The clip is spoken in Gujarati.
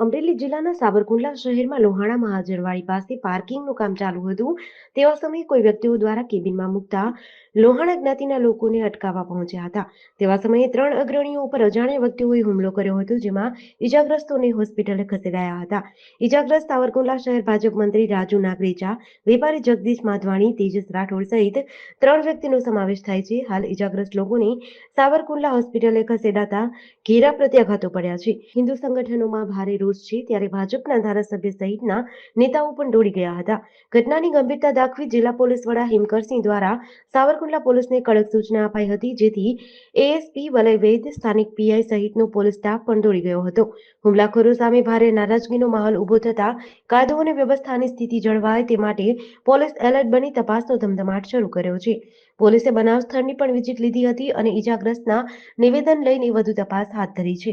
અમરેલી જિલ્લાના સાવરકુંડલા શહેરમાં લોહાણા મહાજનવાડી પાસે પાર્કિંગનું કામ ચાલુ હતું. તેવા સમયે કોઈ વ્યક્તિઓ દ્વારા કેબિનમાં મૂકતા લોહાણા જ્ઞાતિના લોકોને અટકાવવા પહોંચ્યા હતા. તેવા સમયે ત્રણ અગ્રણીઓ ઉપર અજાણ્યા વ્યક્તિઓએ હુમલો કર્યો હતો, જેમાં ઈજાગ્રસ્તોને હોસ્પિટલે ખસેડાયા હતા. ઈજાગ્રસ્ત સાવરકુંડલા શહેર ભાજપ મંત્રી રાજુ નાગરેચા, વેપારી જગદીશ માધવાણી, તેજસ રાઠોડ સહિત ત્રણ વ્યક્તિનો સમાવેશ થાય છે. હાલ ઈજાગ્રસ્ત લોકોને સાવરકુંડલા હોસ્પિટલે ખસેડાતા ઘેરા પ્રત્યાઘાતો પડ્યા છે. હિન્દુ સંગઠનોમાં ભારે રોષ છે, ત્યારે ભાજપના ધારાસભ્ય સહિતના નેતાઓ પણ દોડી ગયા હતા. ઘટનાની ગંભીરતા દાખવી જિલ્લા પોલીસ વડા હિમકરસિંહ દ્વારા સાવરકુંડલા પોલીસને કડક સૂચના અપાઈ હતી, જેથી એએસપી વલય વૈદ સ્થાનિક પીઆઈ સહિતનો પોલીસ સ્ટાફ પણ દોડી ગયો હતો. હુમલાખોરો સામે ભારે નારાજગીનો માહોલ ઊભો થતા કાયદો અને વ્યવસ્થાની સ્થિતિ જળવાય તે માટે પોલીસ એલર્ટ બની તપાસનો ધમધમાટ શરૂ કર્યો છે. પોલીસે બનાવ સ્થળની પણ વિઝિટ લીધી હતી અને ઈજાગ્રસ્તના નિવેદન લઈને વધુ તપાસ હાથ ધરી છે.